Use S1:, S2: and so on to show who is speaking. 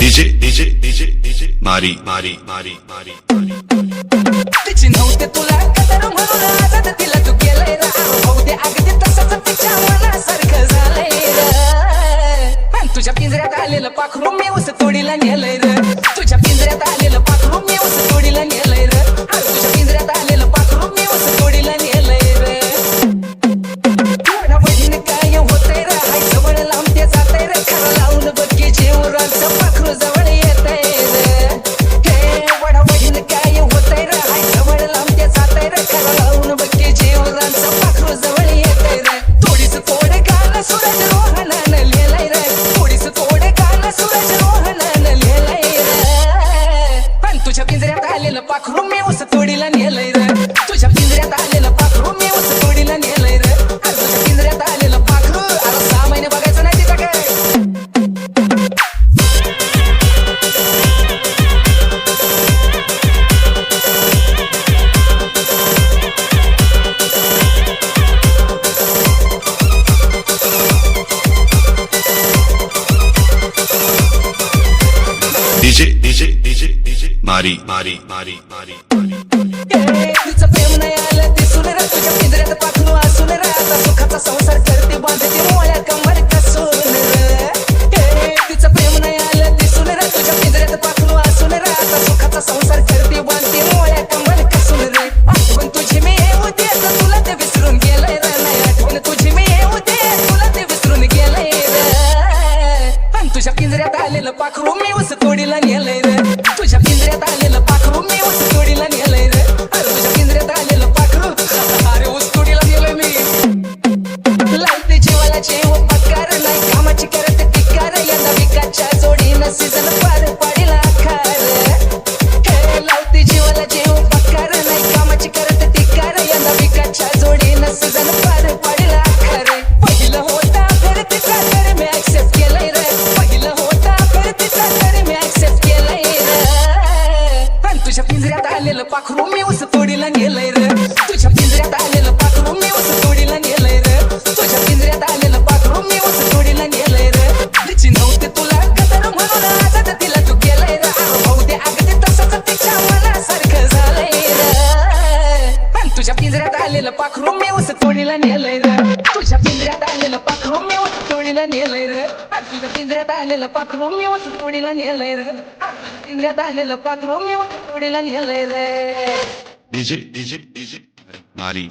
S1: DJ DJ DJ DJ मारी मारी मारी मारी मारी
S2: तिची नव्हते तुला कदर म्हणून आजाद तुझ्या पाखरू. मी उस तोडीला नेलंय रे. पाखरू मी उस तोडीला नेलंय रे. तुझ्या पिंजऱ्यात आलेलं पाखरू मी उस तोडीला नेलंय रे. तुझ्या पिंजऱ्यात आलेलं पाखरू आता सहा महिने बघायचं नाही तिथं काय
S1: डीजे डीजे डीजे डीजे. मारी मारी मारी मारी. मारी
S2: तिचं प्रेम नाही आलं दिसून रे तुझ्या पिंजऱ्यात पाखरू असून रे. आता सुखाचा संसार करते बांधते मोळ्या कंबर कसून रे. ए, तिचं प्रेम नाही आलं दिसून रे तुझ्या पिंजऱ्यात पाखरू असून रे. आता सुखाचा संसार करते बांधते मोळ्या कंबर कसून रे. आठवण तुझी मी येऊ तुला ते विसरून गेलंय रे. नाही आठवण तुझी मी येऊ तुला ते विसरून गेलंय रे. पण तुझ्या पिंजऱ्यात आलेलं पाखरू मी उस तोडीला गेलंय जीवाला जेव पकार नाही कामाची करत टिकार यंदा विकाच्या जोडीनं सीझन पार पाडीला खार. हे लावते जीवाला जेव हो पकार नाही कामाची करत टिकार यंदा विकाच्या जोडीनं सीझन पार पाडीला खार. पहिलं होता फिर तिचा तर मी ऍक्सेप्ट केलंय रे. पहिलं होता फिर तिचा तर मी ऍक्सेप्ट केलंय रे. पण तुझ्या पिंजऱ्यात आलेलं पाखरू मी उस तोडीला नेलंय. उस तोडीला नेलंय तुझ्या पिंजऱ्यात आलेलं पाखरू मी उस तोडीला नेलंय तुझ्या पिंजऱ्यात आलेलं पाखरू मी तोडीला नेलंय पिंजऱ्यात आलेलं पाखरू मी उस तोडीला रे.
S1: DJ DJ DJ. मारी